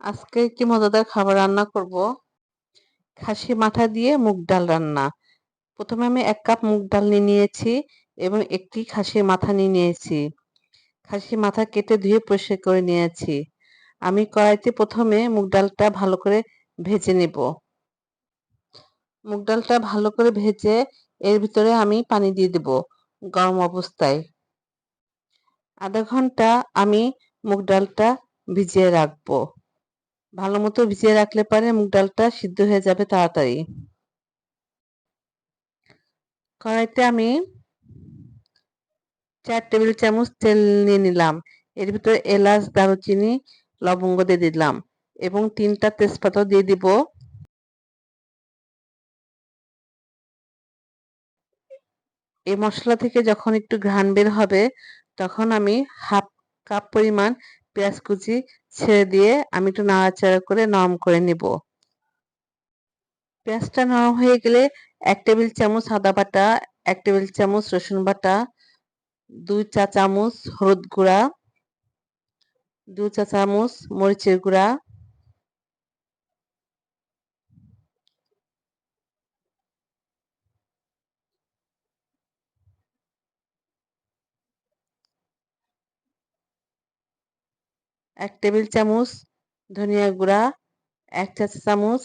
আজকে একটি মজাদার খাবার রান্না করব? খাসি মাথা দিয়ে মুগ ডাল রান্না। প্রথমে আমি এক কাপ মুগ ডাল নিয়ে নিয়েছি এবং একটি খাসির মাথা নিয়ে নিয়েছি। খাসির মাথা কেটে ধুয়ে পরিষ্কার করে নিয়েছি। আমি কড়াইতে প্রথমে মুগ ডালটা ভালো করে ভেজে নেব। মুগ ডালটা ভালো করে ভেজে এর ভিতরে আমি পানি দিয়ে দেব গরম অবস্থায়। আধা ঘণ্টা আমি মুগ ডালটা ভিজিয়ে রাখব। ভালো মতো ভিজিয়ে রাখলে পারে মুগ ডালটা সিদ্ধ হয়ে যাবে তাড়াতাড়ি। কড়াইতে আমি চার টেবিল চামচ তেল নিয়ে নিলাম। এর ভিতরে এলাচ, দারুচিনি, লবঙ্গ দিয়ে দিলাম এবং তিনটা তেজপাতাও দিয়ে দিব। এই মশলা থেকে যখন একটু ঘ্রাণ বের হবে, তখন আমি হাফ কাপ পরিমাণ পেঁয়াজ কুচি ছেড়ে দিয়ে আমি একটু নাড়াচাড়া করে নরম করে নেব। পেঁয়াজটা নরম হয়ে গেলে এক টেবিল চামচ আদা বাটা, এক টেবিল চামচ রসুন বাটা, দুই চা চামচ হলুদ গুঁড়া দু চা চামচ মরিচের গুঁড়া এক টেবিল চামচ ধনিয়া গুঁড়া, এক চা চামচ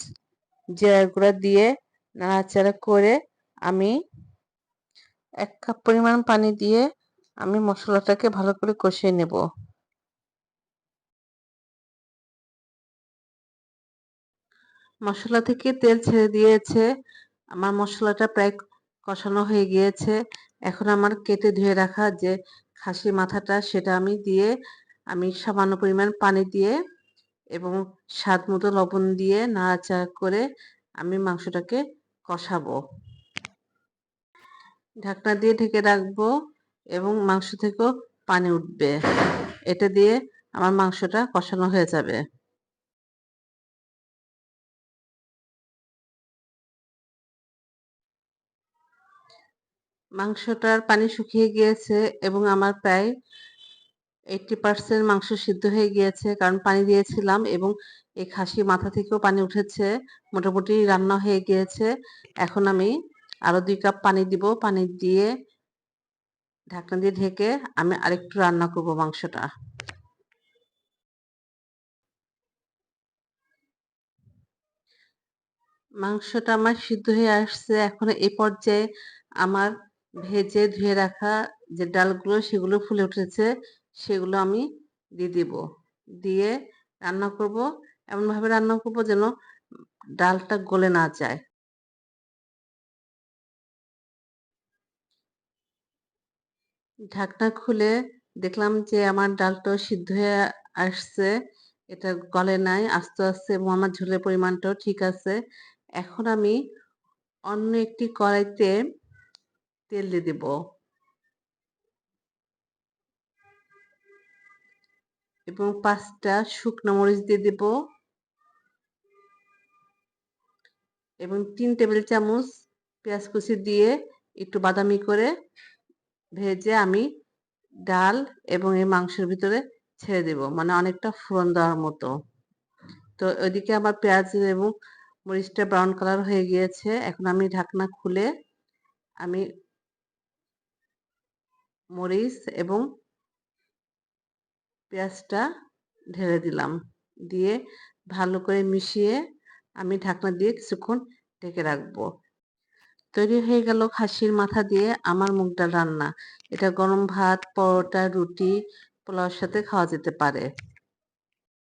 জিরার গুঁড়া দিয়ে নাড়াচাড়া করে আমি এক কাপ পরিমাণ পানি দিয়ে আমি মশলাটাকে ভালো করে কষিয়ে নেব। মশলা থেকে তেল ছেড়ে দিয়েছে। আমার মশলাটা প্রায় কষানো হয়ে গিয়েছে। এখন আমার কেটে ধুয়ে রাখা যে খাসি মাথাটা সেটা আমি দিয়ে আমি সামান্য পরিমাণ পানি দিয়ে এবং স্বাদ মতো লবণ দিয়ে নাড়াচাড়া করে আমি মাংসটাকে কষাবো। ঢাকনা দিয়ে ঢেকে রাখব এবং মাংস থেকেও পানি উঠবে। এটা দিয়ে আমার মাংসটা কষানো হয়ে যাবে। মাংসটার পানি শুকিয়ে গিয়েছে এবং আমার প্রায় এইটটি পার্সেন্ট মাংস সিদ্ধ হয়ে গিয়েছে, কারণ পানি দিয়েছিলাম এবং এই খাসি মাথা থেকেও পানি উঠেছে, মোটামুটি রান্না হয়ে গিয়েছে। এখন আমি আরও দুই কাপ পানি দিব, পানি দিয়ে ঢাকনা দিয়ে ঢেকে আমি আরেকটু রান্না করব মাংসটা। মাংসটা আমার সিদ্ধ হয়ে আসছে, এখন এই পর্যায়ে আমার ভেজে ধুয়ে রাখা যে ডালগুলো, সেগুলো ফুলে উঠেছে। সেগুলো আমি দিয়ে দিব। দিয়ে রান্না করব। এমনভাবে রান্না করব যেন ডালটা গলে না যায়। ঢাকনা খুলে দেখলাম যে আমার ডালটা সিদ্ধ হয়ে আসছে। এটা গলে নাই, আস্তে আস্তে এবং আমার ঝোলের পরিমাণটাও ঠিক আছে। এখন আমি অন্য একটি কড়াইতে তেল দিয়ে দেব। এবং পাঁচটা শুকনো মরিচ দিয়ে দেব এবং তিন টেবিল চামচ পেঁয়াজ কুচি দিয়ে একটু বাদামি করে ভেজে আমি ডাল এবং এই মাংসের ভিতরে ছেড়ে দেব মানে অনেকটা ফোড়ন দেওয়ার মতো। তো ওইদিকে আমার পেঁয়াজ এবং মরিচটা ব্রাউন কালার হয়ে গিয়েছে, এখন আমি ঢাকনা খুলে আমি মরিচ এবং পেঁয়াজটা ঢেলে দিলাম। দিয়ে ভালো করে মিশিয়ে আমি ঢাকনা দিয়ে কিছুক্ষণ ঢেকে রাখব। তৈরি হয়ে গেল খাসির মাথা দিয়ে আমার মুগ ডাল রান্না। এটা গরম ভাত, পরোটা, রুটি, পোলাওর সাথে খাওয়া যেতে পারে।